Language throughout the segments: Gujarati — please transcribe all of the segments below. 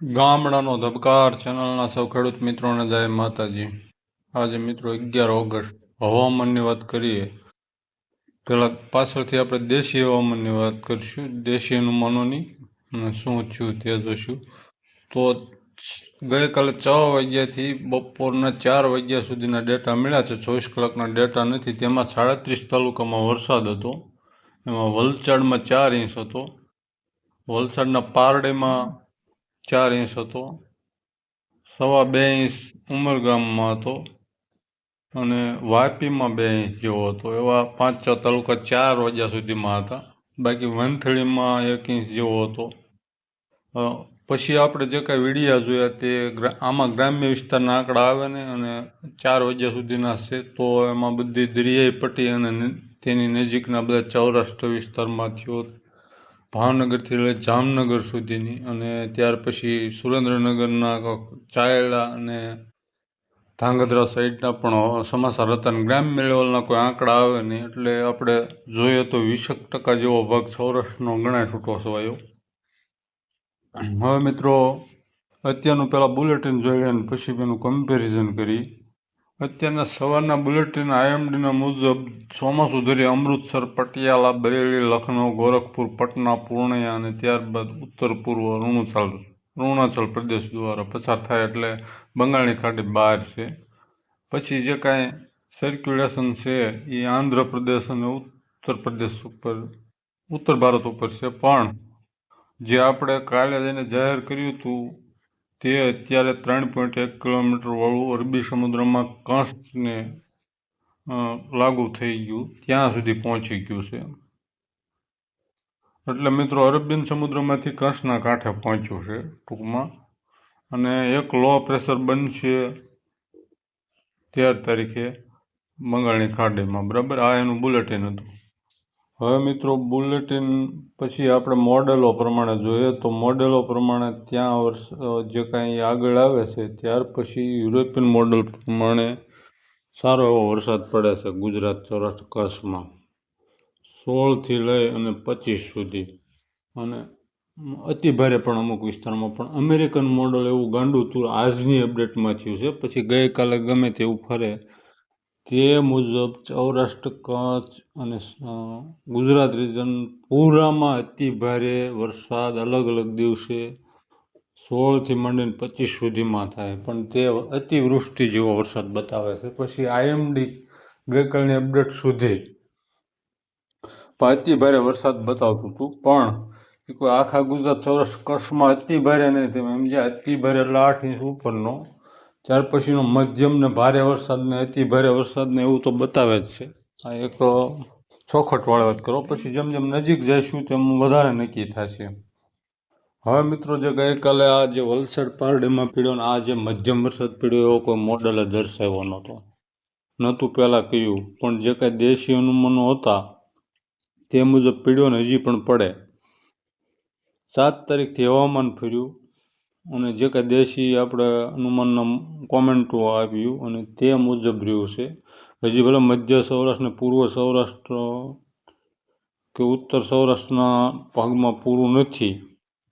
ગામડાનો ધબકાર ચેનલના સૌ ખેડૂત મિત્રોને જય માતાજી. આજે મિત્રો અગિયાર ઓગસ્ટ, હવામાનની વાત કરીએ, પહેલાં પાછળથી આપણે દેશી હવામાનની વાત કરીશું. દેશી અનુમાનોની અને શું થયું તે જોશું. તો ગઈકાલે છ વાગ્યાથી બપોરના ચાર વાગ્યા સુધીના ડેટા મળ્યા છે. ચોવીસ કલાકના ડેટા નથી. તેમાં સાડત્રીસ તાલુકામાં વરસાદ હતો. એમાં વલસાડમાં ચાર ઇંચ હતો. વલસાડના પારડીમાં ચાર ઇંચ હતો. સવા બે ઇંચ ઉમરગામમાં હતો અને વાપીમાં બે ઇંચ જેવો હતો. એવા પાંચ છ તાલુકા ચાર વાગ્યા સુધીમાં હતા. બાકી વંથળીમાં એક ઇંચ જેવો હતો. પછી આપણે જે કાંઈ વિડીયા જોયા તે આમાં ગ્રામ્ય વિસ્તારના આંકડા આવે ને અને ચાર વાગ્યા સુધીના છે તો એમાં બધી દરિયાઈ પટ્ટી અને તેની નજીકના બધા સૌરાષ્ટ્ર વિસ્તારમાં થયો. ભાવનગરથી લઈ જામનગર સુધીની અને ત્યાર પછી સુરેન્દ્રનગરના ચાયડા અને ધાંગધ્રા સાઈડના પણ સમાચાર હતા અને ગ્રામ્ય લેવલના કોઈ આંકડા આવે નહીં. એટલે આપણે જોઈએ તો વીસેક ટકા જેવો ભાગ સૌરાષ્ટ્રનો ગણાય છૂટો સવાયો હવે મિત્રો, અત્યારનું પહેલાં બુલેટિન જોઈ લઈએ અને પછી એનું કમ્પેરિઝન કરી. અત્યારના સવારના બુલેટિન આઈએમડીના મુજબ ચોમાસું ધરી અમૃતસર, પટિયાલા, બરેલી, લખનઉ, ગોરખપુર, પટના, પૂર્ણિયા અને ત્યારબાદ ઉત્તર પૂર્વ અરુણાચલ અરુણાચલ પ્રદેશ દ્વારા પસાર થાય એટલે બંગાળની ખાડી બહાર છે. પછી જે કાંઈ સર્ક્યુલેશન છે એ આંધ્રપ્રદેશ અને ઉત્તર પ્રદેશ ઉપર, ઉત્તર ભારત ઉપર છે. પણ જે આપણે કાલે જઈને જાહેર કર્યું હતું તે અત્યારે ત્રણ પોઈન્ટ એક કિલોમીટર વાળું અરબી સમુદ્રમાં કંસને લાગુ થઈ ગયું. ત્યાં સુધી પહોંચી ગયું છે. એટલે મિત્રો, અરબીન સમુદ્રમાંથી કંસના કાંઠે પહોંચ્યું છે ટૂંકમાં. અને એક લો પ્રેશર બનશે તેર તારીખે બંગાળની ખાડીમાં. બરાબર? આ એનું બુલેટિન હતું. હવે મિત્રો, બુલેટિન પછી આપણે મોડેલો પ્રમાણે જોઈએ તો મોડેલો પ્રમાણે ત્યાં વર્ષ જે કાંઈ આગળ આવે છે, ત્યાર પછી યુરોપિયન મોડેલ પ્રમાણે સારો એવો વરસાદ પડે છે ગુજરાત સૌરાષ્ટ્ર કચ્છમાં. સોળથી લઈ અને પચીસ સુધી. અને અતિભારે પણ અમુક વિસ્તારમાં, પણ અમેરિકન મોડલ એવું ગાંડું તું આજની અપડેટમાં થયું છે. પછી ગઈકાલે ગમે તેવું ફરે. તે મુજબ સૌરાષ્ટ્ર કચ્છ અને ગુજરાત રિજન પૂરામાં અતિ ભારે વરસાદ અલગ અલગ દિવસે સોળથી માંડીને પચીસ સુધીમાં થાય. પણ તે અતિવૃષ્ટિ જેવો વરસાદ બતાવે છે. પછી આઈએમડી ગઈકાલની અપડેટ સુધી અતિ ભારે વરસાદ બતાવતું હતું. પણ કોઈ આખા ગુજરાત સૌરાષ્ટ્ર કચ્છમાં અતિ ભારે નહીં તમે સમજ્યા અતિ ભારે એટલે આઠ ઉપરનો ત્યાર પછીનો મધ્યમ ને ભારે વરસાદ ને અતિ ભારે વરસાદ ને એવું તો બતાવે જ છે. આ એક અ, વાત કરો. પછી જેમ જેમ નજીક જઈશું તેમ વધારે નક્કી થશે. હવે મિત્રો જે ગઈકાલે આ જે વલસાડ પારડીમાં પીડ્યો ને આ જે મધ્યમ વરસાદ પીડ્યો એવો કોઈ મોડલે દર્શાવ્યો નહોતો. નહોતું પહેલાં કહ્યું પણ જે કાંઈ દેશી અનુમાનો હતા તે મુજબ પીડ્યો ને હજી પણ પડે. સાત તારીખથી હવામાન ફર્યું. અને જે કાંઈ દેશી આપણે અનુમાનના કોમેન્ટો આવ્યું અને તે મુજબ રહ્યું છે. હજી ભલે મધ્ય સૌરાષ્ટ્ર ને પૂર્વ સૌરાષ્ટ્ર કે ઉત્તર સૌરાષ્ટ્રના ભાગમાં પૂરું નથી,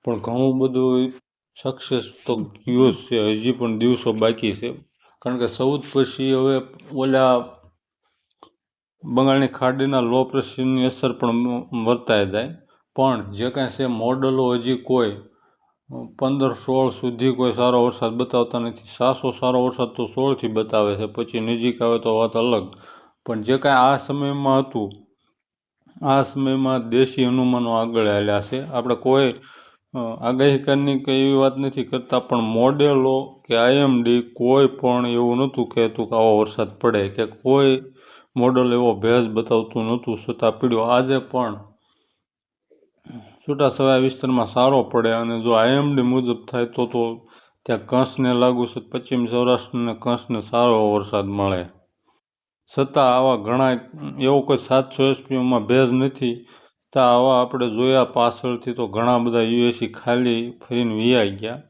પણ ઘણું બધું સક્સેસ તો ગયો છે. હજી પણ દિવસો બાકી છે. કારણ કે સૌથ પછી હવે ઓલા બંગાળની ખાડીના લો પ્રેશરની અસર પણ વર્તાય જાય. પણ જે કાંઈ છે મોડલો હજી કોઈ પંદર સોળ સુધી કોઈ સારો વરસાદ બતાવતા નથી. સાસો સારો વરસાદ તો સોળથી બતાવે છે, પછી નજીક આવે તો વાત અલગ. પણ જે કાંઈ આ સમયમાં હતું, આ સમયમાં દેશી અનુમાનો આગળ આવ્યા છે. આપણે કોઈ આગાહીકારની કે એવી વાત નથી કરતા, પણ મોડેલો કે આઈએમડી કોઈ પણ એવું નહોતું કહેતું કે આવો વરસાદ પડે કે કોઈ મોડલ એવો ભેજ બતાવતું નહોતું. છતાં પીડ્યો. આજે પણ છૂટાછવાયા વિસ્તારમાં સારો પડે અને જો આઈએમડી મુજબ થાય તો તો ત્યાં કંસને લાગુ છે. પશ્ચિમ સૌરાષ્ટ્રને કંસને સારો વરસાદ મળે. છતાં આવા ઘણા એવો કોઈ સાતસો એસપીઓમાં ભેજ નથી. તો આવા આપણે જોયા પાછળથી તો ઘણા બધા યુએસી ખાલી ફરીને વિયાઈ ગયા.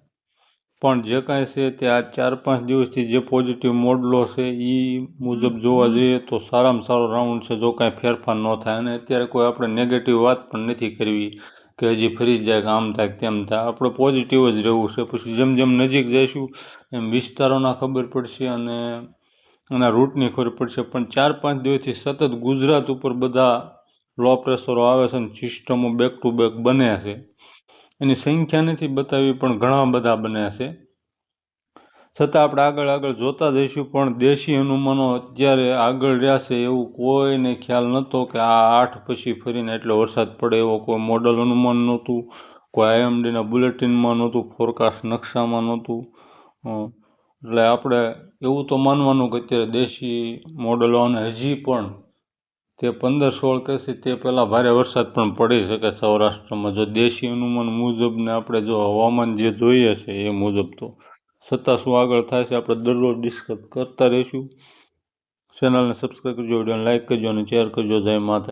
પણ જે કાંઈ છે તે આ ચાર પાંચ દિવસથી જે પોઝિટિવ મોડલો છે એ મુજબ જોવા જઈએ તો સારામાં સારો રાઉન્ડ છે. જો કાંઈ ફેરફાર ન થાય અને અત્યારે કોઈ આપણે નેગેટિવ વાત પણ નથી કરવી. કે હજી ફરી જાય આમ થાય તેમ થાય. આપણે પોઝિટિવ જ રહેવું છે. પછી જેમ જેમ નજીક જઈશું, એમ વિસ્તારોના ખબર પડશે અને એના રૂટની ખબર પડશે. પણ ચાર પાંચ દિવસથી સતત ગુજરાત ઉપર બધા લો પ્રેશરો આવે છે અને સિસ્ટમો બેક ટુ બેક બને છે. એની સંખ્યા નથી બતાવી પણ ઘણા બધા બન્યા છે. છતાં આપણે આગળ આગળ જોતા જઈશું, પણ દેશી અનુમાનો અત્યારે આગળ રહ્યા છે એવું કોઈને ખ્યાલ નહોતો કે આ આઠ પછી ફરીને એટલો વરસાદ પડે એવો કોઈ મોડલ અનુમાન નહોતું, કોઈ આઈએમડીના બુલેટિનમાં નહોતું ફોરકાસ્ટ નકશામાં નહોતું. એટલે આપણે એવું તો માનવાનું કે અત્યારે દેશી મોડલો અને હજી પણ તે પંદર સોળ કહેશે તે પહેલાં ભારે વરસાદ પણ પડી શકે સૌરાષ્ટ્રમાં. જો દેશી અનુમાન મુજબને આપણે જો હવામાન જે જોઈએ છે એ મુજબ તો. છતાં શું આગળ થાય છે, આપણે દરરોજ ડિસ્કસ કરતા રહીશું. ચેનલને સબસ્ક્રાઈબ કરજો, વિડીયોને લાઇક કરજો અને શેર કરજો, જય માતા